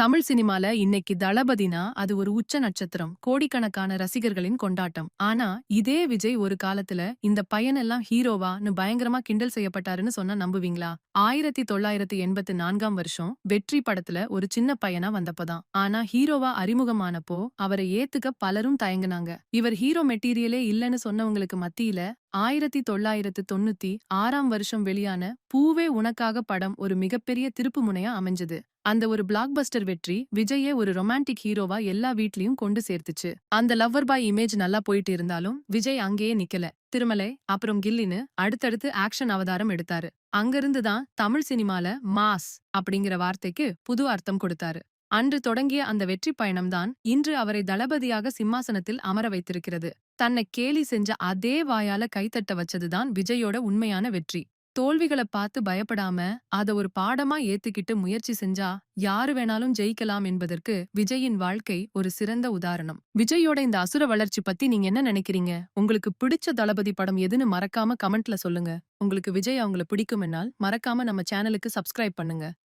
தமிழ் சினிமால இன்னைக்கு தளபதினா அது ஒரு உச்ச நட்சத்திரம் கோடிக்கணக்கான ரசிகர்களின் கொண்டாட்டம். ஆனா இதே விஜய் ஒரு காலத்துல இந்த பையனெல்லாம் ஹீரோவான்னு பயங்கரமா கிண்டல் செய்யப்பட்டாருன்னு சொன்னா நம்புவீங்களா? ஆயிரத்தி தொள்ளாயிரத்தி எண்பத்தி நான்காம் வருஷம் வெற்றி படத்துல ஒரு சின்ன பையனா வந்தப்பதான். ஆனா ஹீரோவா அறிமுகமானப்போ அவரை ஏத்துக்க பலரும் தயங்குனாங்க. இவர் ஹீரோ மெட்டீரியலே இல்லைன்னு சொன்னவங்களுக்கு மத்தியில ஆயிரத்தி தொள்ளாயிரத்து தொண்ணூத்தி ஆறாம் வருஷம் வெளியான பூவே உனக்காக படம் ஒரு மிகப்பெரிய திருப்பு முனையா அமைஞ்சது. அந்த ஒரு பிளாக்பஸ்டர் வெற்றி விஜயே ஒரு ரொமான்டிக் ஹீரோவா எல்லா வீட்லயும் கொண்டு சேர்த்துச்சு. அந்த லவ்வர் பாய் இமேஜ் நல்லா போயிட்டு இருந்தாலும் விஜய் அங்கேயே நிக்கல. திருமலை அப்புறம் கில்லின்னு அடுத்தடுத்து ஆக்ஷன் அவதாரம் எடுத்தாரு. அங்கிருந்து தான் தமிழ் சினிமால மாஸ் அப்படிங்கிற வார்த்தைக்கு புது அர்த்தம் கொடுத்தாரு. அன்று தொடங்கிய அந்த வெற்றி பயணம்தான் இன்று அவரை தளபதியாக சிம்மாசனத்தில் அமர வைத்திருக்கிறது. தன்னை கேலி செஞ்ச அதே வாயால கைத்தட்ட வச்சதுதான் விஜயோட உண்மையான வெற்றி. தோல்விகளை பார்த்து பயப்படாம அத ஒரு பாடமா ஏத்துக்கிட்டு முயற்சி செஞ்சா யாரு வேணாலும் ஜெயிக்கலாம் என்பதற்கு விஜயின் வாழ்க்கை ஒரு சிறந்த உதாரணம். விஜயோட இந்த அசுர வளர்ச்சி பத்தி நீங்க என்ன நினைக்கிறீங்க? உங்களுக்கு பிடிச்ச தளபதி படம் எதுன்னு மறக்காம கமெண்ட்ல சொல்லுங்க. உங்களுக்கு விஜய் அவங்கள பிடிக்குமென்னால் மறக்காம நம்ம சேனலுக்கு சப்ஸ்கிரைப் பண்ணுங்க.